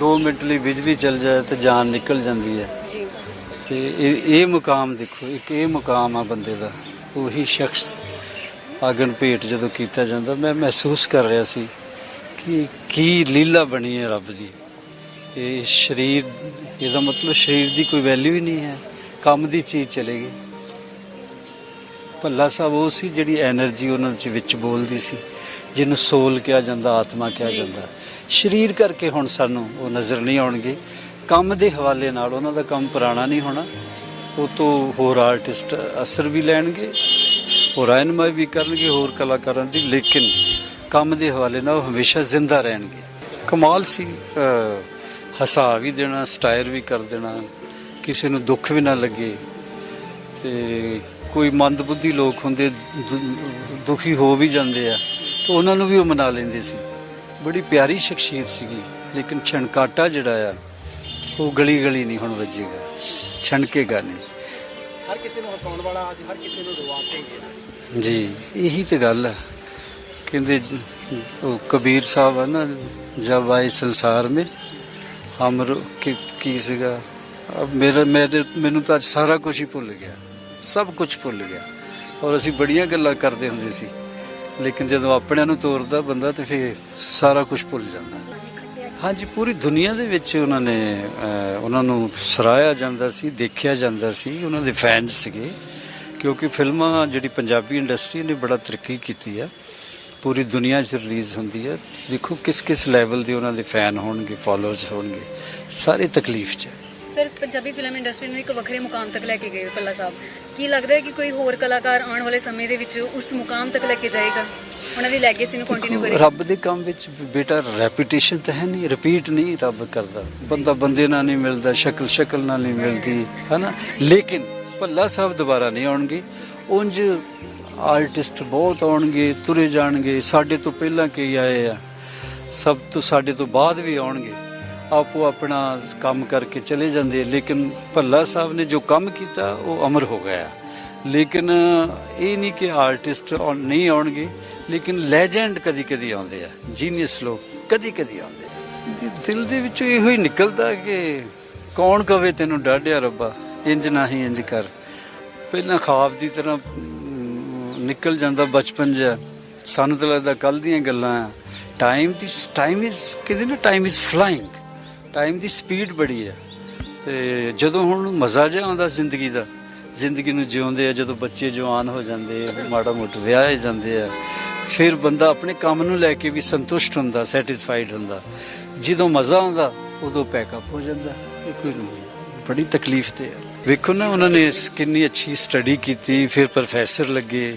ਦੋ ਮਿੰਟ ਲਈ ਬਿਜਲੀ ਚੱਲ ਜਾਏ ਤੇ ਜਾਨ ਨਿਕਲ ਜਾਂਦੀ ਹੈ। ਜੀ। ਤੇ ਇਹ ਇਹ ਮੁਕਾਮ ਦੇਖੋ ਇੱਕ ਇਹ ਮੁਕਾਮ ਆ ਬੰਦੇ ਦਾ ਉਹੀ ਸ਼ਖਸ ਆਗਨ ਭੇਟ ਜਦੋਂ ਕੀਤਾ ਜਾਂਦਾ ਮੈਂ ਮਹਿਸੂਸ ਕਰ ਰਿਹਾ ਸੀ ਕਿ ਕੀ ਲੀਲਾ ਬਣੀ ਹੈ ਰੱਬ ਦੀ। ਇਹ ਸਰੀਰ ਇਹਦਾ ਮਤਲਬ ਸਰੀਰ ਦੀ ਕੋਈ ਵੈਲਿਊ ਹੀ ਨਹੀਂ ਹੈ ਕੰਮ ਦੀ ਚੀਜ਼ ਚਲੇਗੀ ਭੱਲਾ ਸਾਹਿਬ ਉਹ ਸੀ ਜਿਹੜੀ એનર્ਜੀ ਉਹਨਾਂ ਵਿੱਚ ਵਿੱਚ ਬੋਲਦੀ ਸੀ ਜਿਹਨੂੰ ਸੋਲ ਕਿਹਾ ਜਾਂਦਾ ਆਤਮਾ ਕਿਹਾ ਜਾਂਦਾ। ਸਰੀਰ ਕਰਕੇ ਹੁਣ ਸਾਨੂੰ ਉਹ ਨਜ਼ਰ ਨਹੀਂ ਆਉਣਗੇ। ਕੰਮ ਦੇ ਹਵਾਲੇ ਨਾਲ ਉਹਨਾਂ ਦਾ ਕੰਮ ਪੁਰਾਣਾ ਨਹੀਂ ਹੋਣਾ। ਉਹ ਤੋਂ ਹੋਰ ਆਰਟਿਸਟ ਅਸਰ ਵੀ ਲੈਣਗੇ ਹੋਰ ਰਹਿਨਮਾਈ ਵੀ ਕਰਨਗੇ ਹੋਰ ਕਲਾਕਾਰਾਂ ਦੀ ਲੇਕਿਨ ਕੰਮ ਦੇ ਹਵਾਲੇ ਨਾਲ ਉਹ ਹਮੇਸ਼ਾ ਜ਼ਿੰਦਾ ਰਹਿਣਗੇ। ਕਮਾਲ ਸੀ ਅਹ, ਹਸਾ ਵੀ ਦੇਣਾ ਸਟਾਇਰ ਵੀ ਕਰ ਦੇਣਾ ਕਿਸੇ ਨੂੰ ਦੁੱਖ ਵੀ ਨਾ ਲੱਗੇ। ਤੇ ਕੋਈ ਮੰਦਬੁੱਧੀ ਲੋਕ ਹੁੰਦੇ ਦੁਖੀ ਹੋ ਵੀ ਜਾਂਦੇ ਆ ਤੇ ਉਹਨਾਂ ਨੂੰ ਵੀ ਉਹ ਮਨਾ ਲੈਂਦੇ ਸੀ। ਬੜੀ ਪਿਆਰੀ ਸ਼ਖਸੀਅਤ ਸੀਗੀ ਲੇਕਿਨ ਛਣਕਾਟਾ ਜਿਹੜਾ ਆ ਉਹ ਗਲੀ ਗਲੀ ਨਹੀਂ ਹੁਣ ਵੱਜੇਗਾ ਛਣਕੇਗਾ ਨਹੀਂ। ਹਰ ਕਿਸੇ ਨੂੰ ਹਸਾਉਣ ਵਾਲਾ ਅੱਜ ਹਰ ਕਿਸੇ ਨੂੰ ਰਵਾ ਕੇ ਗਿਆ ਜੀ ਇਹੀ ਤੇ ਗੱਲ ਹੈ ਕਹਿੰਦੇ ਉਹ ਕਬੀਰ ਸਾਹਿਬ ਹੈ ਨਾ ਜਬ ਆਏ ਸੰਸਾਰ ਮੇ ਹਮ ਕੀ ਕੀ ਸੀਗਾ? ਅਬ ਮੇਰਾ ਮੇਰੇ ਮੈਨੂੰ ਤਾਂ ਅੱਜ ਸਾਰਾ ਕੁਝ ਹੀ ਭੁੱਲ ਗਿਆ ਸਭ ਕੁਝ ਭੁੱਲ ਗਿਆ। ਔਰ ਅਸੀਂ ਬੜੀਆਂ ਗੱਲਾਂ ਕਰਦੇ ਹੁੰਦੇ ਸੀ। ਲੇਕਿਨ ਜਦੋਂ ਆਪਣਿਆਂ ਨੂੰ ਤੋਰਦਾ ਬੰਦਾ ਤੇ ਫਿਰ ਸਾਰਾ ਕੁਝ ਭੁੱਲ ਜਾਂਦਾ। ਹਾਂਜੀ, ਪੂਰੀ ਦੁਨੀਆ ਦੇ ਵਿੱਚ ਉਹਨਾਂ ਨੇ ਉਹਨਾਂ ਨੂੰ ਸਰਾਇਆ ਜਾਂਦਾ ਸੀ, ਦੇਖਿਆ ਜਾਂਦਾ ਸੀ, ਉਹਨਾਂ ਦੇ ਫੈਨਸ ਸੀਗੇ। ਕਿਉਂਕਿ ਫਿਲਮਾਂ ਜਿਹੜੀ ਪੰਜਾਬੀ ਇੰਡਸਟਰੀ ਨੇ ਬੜਾ ਤਰੱਕੀ ਕੀਤੀ ਆ। ਪੂਰੀ ਦੁਨੀਆ 'ਚ ਰਿਲੀਜ਼ ਹੁੰਦੀ ਆ। ਦੇਖੋ ਕਿਸ ਕਿਸ ਲੈਵਲ ਦੇ ਉਹਨਾਂ ਦੇ ਫੈਨ ਹੋਣਗੇ ਫਾਲੋਅਰਸ ਹੋਣਗੇ। ਸਾਰੇ ਤਕਲੀਫ 'ਚ। ਸਰ ਪੰਜਾਬੀ ਫਿਲਮ ਇੰਡਸਟਰੀ ਨੂੰ ਇੱਕ ਵੱਖਰੇ ਮੁਕਾਮ ਤੱਕ ਲੈ ਕੇ ਗਏ ਪੱਲਾ ਸਾਹਿਬ। ਕੀ ਲੱਗਦਾ ਹੈ ਕਿ ਕੋਈ ਹੋਰ ਕਲਾਕਾਰ ਆਉਣ ਵਾਲੇ ਸਮੇਂ ਦੇ ਵਿੱਚ ਉਸ ਮੁਕਾਮ ਤੱਕ ਲੈ ਕੇ ਜਾਏਗਾ? ਉਹਨਾਂ ਦੀ ਲੈਗੇਸੀ ਨੂੰ ਕੰਟੀਨਿਊ ਕਰੇਗਾ ਰੱਬ ਦੇ ਕੰਮ ਵਿੱਚ ਬੇਟਾ ਰੈਪੀਟੇਸ਼ਨ ਤਾਂ ਹੈ ਨਹੀਂ ਰਿਪੀਟ ਨਹੀਂ ਰੱਬ ਕਰਦਾ। ਬੰਦਾ ਬੰਦੇ ਨਾਲ ਨਹੀਂ ਮਿਲਦਾ ਸ਼ਕਲ ਸ਼ਕਲ ਨਾਲ ਨਹੀਂ ਮਿਲਦੀ ਹੈਨਾ? ਲੇਕਿਨ ਭੱਲਾ ਸਾਹਿਬ ਦੁਬਾਰਾ ਨਹੀਂ ਆਉਣਗੇ। ਉਂਝ ਆਰਟਿਸਟ ਬਹੁਤ ਆਉਣਗੇ ਤੁਰੇ ਜਾਣਗੇ ਸਾਡੇ ਤੋਂ ਪਹਿਲਾਂ ਕਈ ਆਏ ਆ। ਸਭ ਤੋਂ ਸਾਡੇ ਤੋਂ ਬਾਅਦ ਵੀ ਆਉਣਗੇ। ਆਪੋ ਆਪਣਾ ਕੰਮ ਕਰਕੇ ਚਲੇ ਜਾਂਦੇ ਲੇਕਿਨ ਭੱਲਾ ਸਾਹਿਬ ਨੇ ਜੋ ਕੰਮ ਕੀਤਾ, ਉਹ ਅਮਰ ਹੋ ਗਿਆ। ਲੇਕਿਨ ਇਹ ਨਹੀਂ ਕਿ ਆਰਟਿਸਟ ਨਹੀਂ ਆਉਣਗੇ, ਲੇਕਿਨ ਲੈਜੈਂਡ ਕਦੀ ਕਦੀ ਆਉਂਦੇ ਆ। ਜੀਨੀਅਸ ਲੋਕ ਕਦੀ ਕਦੀ ਆਉਂਦੇ ਦਿਲ ਦੇ ਵਿੱਚੋਂ ਇਹੋ ਹੀ ਨਿਕਲਦਾ ਕਿ ਕੌਣ ਕਵੇ ਤੈਨੂੰ ਡਾਢਿਆ ਰੱਬਾ, ਇੰਜ ਨਹੀਂ ਇੰਜ ਕਰ। ਪਹਿਲਾਂ ਖਾਬ ਦੀ ਤਰ੍ਹਾਂ ਨਿਕਲ ਜਾਂਦਾ ਬਚਪਨ ਜਿਹਾ। ਸਾਨੂੰ ਤਾਂ ਲੱਗਦਾ ਕੱਲ ਦੀਆਂ ਗੱਲਾਂ ਆ। ਟਾਈਮ ਦੀ ਟਾਈਮ ਇਜ਼ ਕਹਿੰਦੇ ਨਾ ਟਾਈਮ ਇਜ਼ ਫਲਾਈਂਗ ਟਾਈਮ ਦੀ ਸਪੀਡ ਬੜੀ ਹੈ ਤੇ ਜਦੋਂ ਹੁਣ ਮਜ਼ਾ ਜਿਹਾ ਆਉਂਦਾ ਜ਼ਿੰਦਗੀ ਦਾ, ਜ਼ਿੰਦਗੀ ਨੂੰ ਜਿਉਂਦੇ ਆ, ਜਦੋਂ ਬੱਚੇ ਜਵਾਨ ਹੋ ਜਾਂਦੇ ਆ ਮਾੜਾ ਮੋਟਾ ਵਿਆਹੇ ਜਾਂਦੇ ਆ, ਫਿਰ ਬੰਦਾ ਆਪਣੇ ਕੰਮ ਨੂੰ ਲੈ ਕੇ ਵੀ ਸੰਤੁਸ਼ਟ ਹੁੰਦਾ ਸੈਟੀਸਫਾਈਡ ਹੁੰਦਾ। ਜਦੋਂ ਮਜ਼ਾ ਆਉਂਦਾ, ਉਦੋਂ ਪੈਕਅਪ ਹੋ ਜਾਂਦਾ, ਇਹ ਕੋਈ ਬੜੀ ਤਕਲੀਫ ਤੇ ਹੈ ਵੇਖੋ ਨਾ, ਉਹਨਾਂ ਨੇ ਕਿੰਨੀ ਅੱਛੀ ਸਟੱਡੀ ਕੀਤੀ, ਫਿਰ ਪ੍ਰੋਫੈਸਰ ਲੱਗੇ।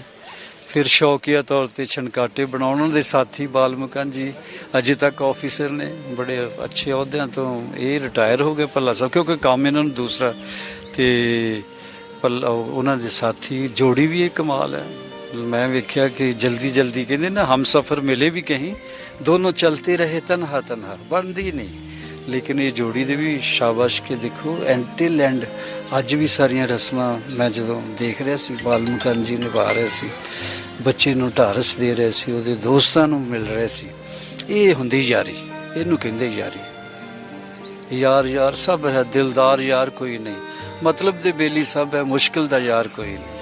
ਫਿਰ ਸ਼ੌਕੀਆ ਤੌਰ ਤੇ ਛਣਕਾਟੇ ਬਣਾਉਣ। ਉਹਨਾਂ ਦੇ ਸਾਥੀ ਬਾਲਮੁਕਨ ਜੀ ਅਜੇ ਤੱਕ ਆਫੀਸਰ ਨੇ, ਬੜੇ ਅੱਛੇ ਅਹੁਦਿਆਂ ਤੋਂ ਇਹ ਰਿਟਾਇਰ ਹੋ ਗਏ ਭੱਲਾ ਸਾਹਿਬ, ਕਿਉਂਕਿ ਕੰਮ ਇਹਨਾਂ ਨੂੰ ਦੂਸਰਾ ਤੇ ਭੱਲਾ ਉਹਨਾਂ ਦੇ ਸਾਥੀ ਜੋੜੀ ਵੀ ਇਹ ਕਮਾਲ ਹੈ। ਮੈਂ ਵੇਖਿਆ ਕਿ ਜਲਦੀ ਜਲਦੀ ਕਹਿੰਦੇ ਨਾ, ਹਮ ਸਫਰ ਮਿਲੇ ਵੀ ਕਹੀਂ, ਦੋਨੋਂ ਚਲਤੇ ਰਹੇ ਤਨਹਾ ਤਨਹਾ, ਬਣਦੀ ਨਹੀਂ। ਲੇਕਿਨ ਇਹ ਜੋੜੀ ਦੇ ਵੀ ਸ਼ਾਬਾਸ਼ ਕੇ ਦੇਖੋ ਐਂਟਿਲ ਐਂਡ ਅੱਜ ਵੀ ਸਾਰੀਆਂ ਰਸਮਾਂ ਮੈਂ ਜਦੋਂ ਦੇਖ ਰਿਹਾ ਸੀ, ਬਾਲਮੁਕਨ ਜੀ ਨਿਭਾ ਰਹੇ ਸੀ। ਬੱਚੇ ਨੂੰ ਢਾਰਸ ਦੇ ਰਹੇ ਸੀ, ਉਹਦੇ ਦੋਸਤਾਂ ਨੂੰ ਮਿਲ ਰਹੇ ਸੀ। ਇਹ ਹੁੰਦੀ ਯਾਰੀ, ਇਹਨੂੰ ਕਹਿੰਦੇ ਯਾਰੀ। ਯਾਰ ਯਾਰ ਸਭ ਹੈ, ਦਿਲਦਾਰ ਯਾਰ ਕੋਈ ਨਹੀਂ। ਮਤਲਬ ਦੇ ਬੇਲੀ ਸਭ ਹੈ, ਮੁਸ਼ਕਿਲ ਦਾ ਯਾਰ ਕੋਈ ਨਹੀਂ।